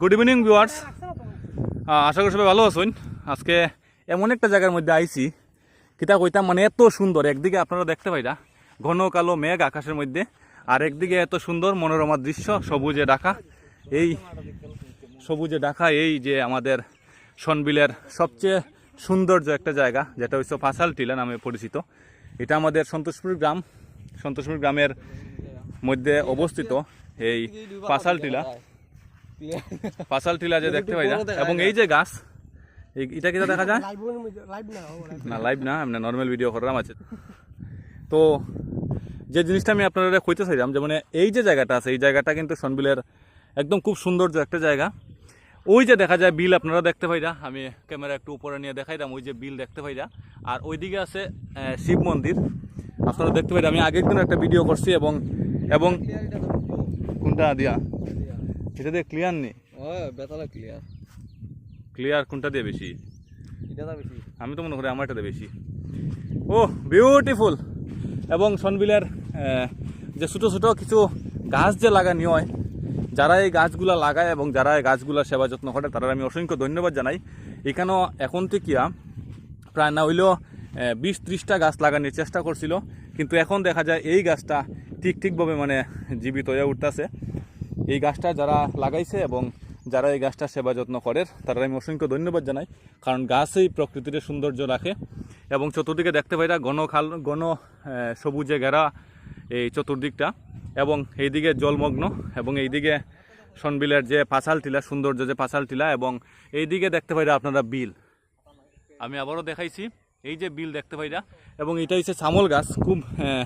Good evening viewers আশা করি সবাই ভালো আছেন। আজকে এমন একটা জায়গার মধ্যে আইছি। কিতা কইতাম মানে এত সুন্দর একদিকে আপনারা দেখতে পাইরা ঘন কালো মেঘ আকাশের মধ্যে আর একদিকে এত সুন্দর মনোরমা দৃশ্য সবুজে ঢাকা। এই সবুজে ঢাকা এই যে আমাদের সনবিলের সবচেয়ে সৌন্দর্য একটা জায়গা যেটা হচ্ছে ফাসাল টিলা নামে পরিচিত। এটা আমাদের সন্তোষপুর গ্রাম। সন্তোষপুর গ্রামের মধ্যে অবস্থিত। এই পাসাল টিলা। পাসাল টিলা যে দেখতে পাই না। এবং এই যে গাছ এই- এটা কিটা দেখা যায়? না লাইভ না এমনি নর্মাল ভিডিও করলাম আছে। তো যে জিনিসটা আমি আপনারা কইতে চাইলাম যে মানে এই যে জায়গাটা আছে এই জায়গাটা কিন্তু সনবিলের একদম খুব সৌন্দর্য একটা জায়গা। ওই যে দেখা যায় বিল আপনারা দেখতে পাইরা আমি ক্যামেরা একটু উপরে নিয়ে দেখাইলাম ওই যে বিল দেখতে পাইরা আর ওইদিকে আছে শিব মন্দির। আপনারা দেখতে পাইরা আমি আগের দিন একটা ভিডিও করছি এবং এবং কোনটা দিয়া? এটা দিয়ে ক্লিয়ার নেই বেতালা ক্লিয়ার ক্লিয়ার কোনটা দিয়ে বেশি? এটা বেশি। আমি তো মনে করি আমারটা দিয়ে বেশি। ও বিউটিফুল এবং সনবিলের যে ছোটো ছোটো কিছু গাছ যে লাগানি হয় যারা এই গাছগুলা লাগায় এবং যারা এই গাছগুলা সেবা যত্ন করে তারা আমি অসংখ্য ধন্যবাদ জানাই। এখানেও এখন থেকে প্রায় না হইলেও বিশ ত্রিশটা গাছ লাগানোর চেষ্টা করছিল। কিন্তু এখন দেখা যায় এই গাছটা ঠিক ঠিকভাবে মানে জীবিত হয়ে উঠতেছে। এই গাছটা যারা লাগাইছে এবং যারা এই গাছটা সেবা যত্ন করে তারা আমি অসংখ্য ধন্যবাদ জানাই। কারণ গাছই প্রকৃতির সৌন্দর্য রাখে এবং চতুর্দিকে দেখতে পাই ঘন খাল, ঘন সবুজে ঘেরা এই চতুর্দিকটা এবং এইদিকে জলমগ্ন এবং এইদিকে সনবিলের যে পাঁচাল টিলা সৌন্দর্য যে পাঁচাল টিলা এবং এইদিকে দেখতে পাই আপনারা বিল। আমি আবারও দেখাইছি। এই যে বিল দেখতে পাইরা এবং এটা হচ্ছে চামল গাছ খুব আহ,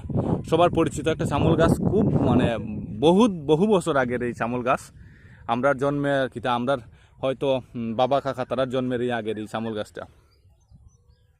সবার পরিচিত একটা চামল গাছ খুব মানে বহুত বহু বছর আগের এই চামল গাছ। আমরার জন্মে কিতা আমরা হয়তো বাবা কাকা তারা জন্মের এই আগের এই শামল গাছটা।